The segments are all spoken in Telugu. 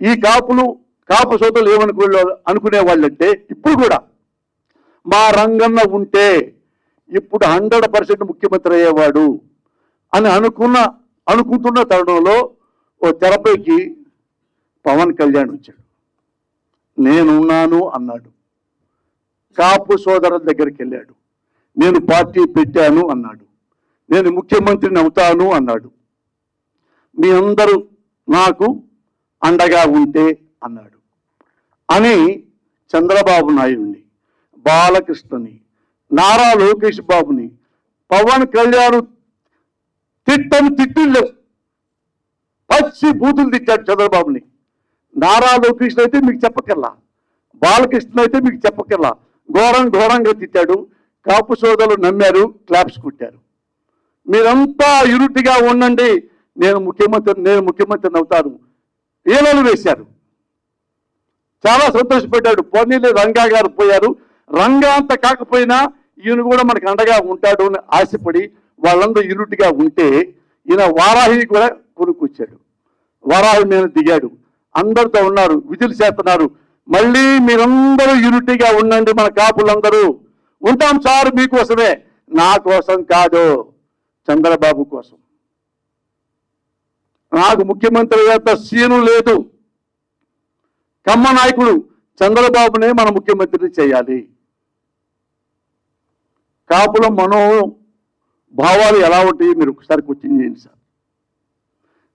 ఈ కాపులు కాపు సోదరులు ఏమనుకునే అనుకునే వాళ్ళంటే ఇప్పుడు కూడా మా రంగన్న ఉంటే ఇప్పుడు హండ్రెడ్ పర్సెంట్ ముఖ్యమంత్రి అయ్యేవాడు అని అనుకున్న అనుకుంటున్న తరుణంలో ఓ తెరపైకి పవన్ కళ్యాణ్ వచ్చాడు. నేనున్నాను అన్నాడు. కాపు సోదరుల దగ్గరికి వెళ్ళాడు. నేను పార్టీ పెట్టాను అన్నాడు. నేను ముఖ్యమంత్రిని అవుతాను అన్నాడు. మీ అందరూ నాకు అండగా ఉంటే అన్నాడు. అని చంద్రబాబు నాయుడిని బాలకృష్ణని నారా లోకేష్ బాబుని పవన్ కళ్యాణ్ తిట్టని తిట్టిళ్ళు పచ్చి బూతులు తిట్టాడు చంద్రబాబుని. నారా లోకేష్ అయితే మీకు చెప్పకల్లా బాలకృష్ణ అయితే మీకు చెప్పకల్లా ఘోరం ఘోరంగా తిట్టాడు. కాపు సోదరులు నమ్మారు క్లాప్స్ కొట్టారు. మీరంతా యూనిట్గా ఉండండి. నేను ముఖ్యమంత్రి నేను ముఖ్యమంత్రిని అవుతాను. ఈలలు వేశారు. చాలా సంతోషపడ్డాడు. పొన్నీళ్ళు రంగా గారు పోయారు. రంగా అంత కాకపోయినా ఈయన కూడా మనకు అండగా ఉంటాడు అని ఆశపడి వాళ్ళందరూ ఇరుటిగా ఉంటే ఈయన వారాహి కూడా కొనుక్కొచ్చాడు. వారాహి నేను దిగాడు. అందరితో ఉన్నారు విధులు చేస్తున్నారు. మళ్ళీ మీరందరూ యూనిటీగా ఉండండి మన కాపులందరూ. ఉంటాం సార్ మీకోసమే. నా కోసం కాదు చంద్రబాబు కోసం. నాకు ముఖ్యమంత్రి యొక్క సీను లేదు. కమ్మ నాయకుడు చంద్రబాబునే మన ముఖ్యమంత్రిని చేయాలి. కాపుల మనో భావాలు ఎలా ఉంటాయి మీరు ఒకసారి క్వశ్చన్ చేయండి సార్.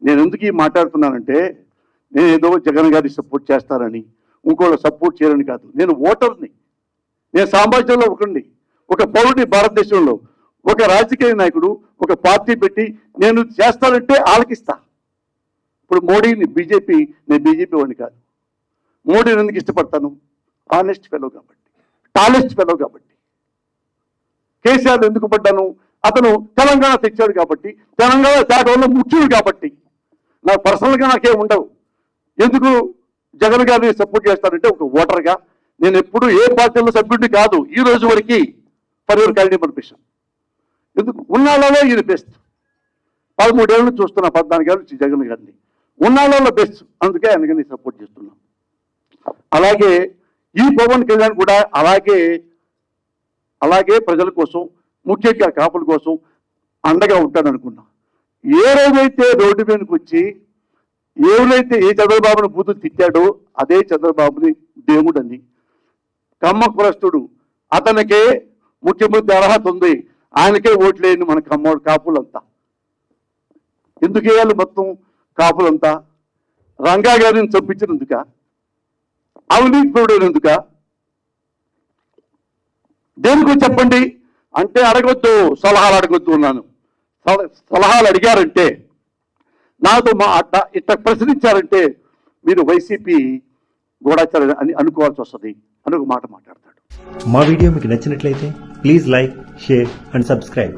నేను ఎందుకు ఈ మాట్లాడుతున్నానంటే నేను ఏదో జగన్ గారి సపోర్ట్ చేస్తారని ఇంకోళ్ళు సపోర్ట్ చేయరని కాదు. నేను ఓటర్ని. నేను సామాజ్యంలో ఒకరిని ఒక పౌరుడి భారతదేశంలో. ఒక రాజకీయ నాయకుడు ఒక పార్టీ పెట్టి నేను చేస్తానంటే ఆలకిస్తా. ఇప్పుడు మోడీని బీజేపీ నేను బీజేపీ వాడిని కాదు. మోడీని ఎందుకు ఇష్టపడతాను? ఆనెస్ట్ ఫెలో కాబట్టి. టాలెస్ట్ ఫెలో కాబట్టి. కేసీఆర్ ఎందుకు పడ్డాను? అతను తెలంగాణ తెచ్చాడు కాబట్టి తెలంగాణ తేడంలో ముఖ్యుడు కాబట్టి. నాకు పర్సనల్గా నాకేం ఉండవు. ఎందుకు జగన్ గారిని సపోర్ట్ చేస్తానంటే ఒక ఓటర్గా నేను ఎప్పుడు ఏ పార్టీలో సభ్యుడిని కాదు ఈ రోజు వరకు ఫర్ యువర్ క్యాండిడేట్ పర్మిషన్. ఎందుకు? ఉన్నాళ్ళలో ఈయన బెస్ట్. పదమూడేళ్ళు చూస్తున్నా పద్నాలుగేళ్ళు జగన్ గారిని. ఉన్నాళ్ళలో బెస్ట్ అందుకే అందుకని సపోర్ట్ చేస్తున్నాం. అలాగే ఈ పవన్ కళ్యాణ్ కూడా అలాగే అలాగే ప్రజల కోసం ముఖ్యంగా కాపుల కోసం అండగా ఉంటాను అనుకున్నా. ఏ రోజైతే రోడ్డు మీదకి వచ్చి ఎవరైతే ఏ చంద్రబాబుని బూతులు తిట్టాడో అదే చంద్రబాబుని దేవుడని కమ్మ కులస్తుడు అతనికే ముఖ్యమంత్రి అర్హత ఉంది. ఆయనకే ఓట్లేయండి మన కమ్మ కాపులంతా. ఎందుకు వేయాలి మొత్తం కాపులంతా రంగా గారిని చంపించినందుక అవినీతి పరుడైనందుక దేనికి చెప్పండి? అంటే అడగొద్దు సలహాలు అడగొద్దు ఉన్నాను సల- సలహాలు అడిగారంటే నాతో మా అట్ట ఇట్ట ప్రశ్నించారంటే మీరు వైసీపీ గూఢాచారం అని అనుకోవాల్సి వస్తుంది అని ఒక మాట మాట్లాడతాడు. మా వీడియో మీకు నచ్చినట్లయితే please like share and subscribe.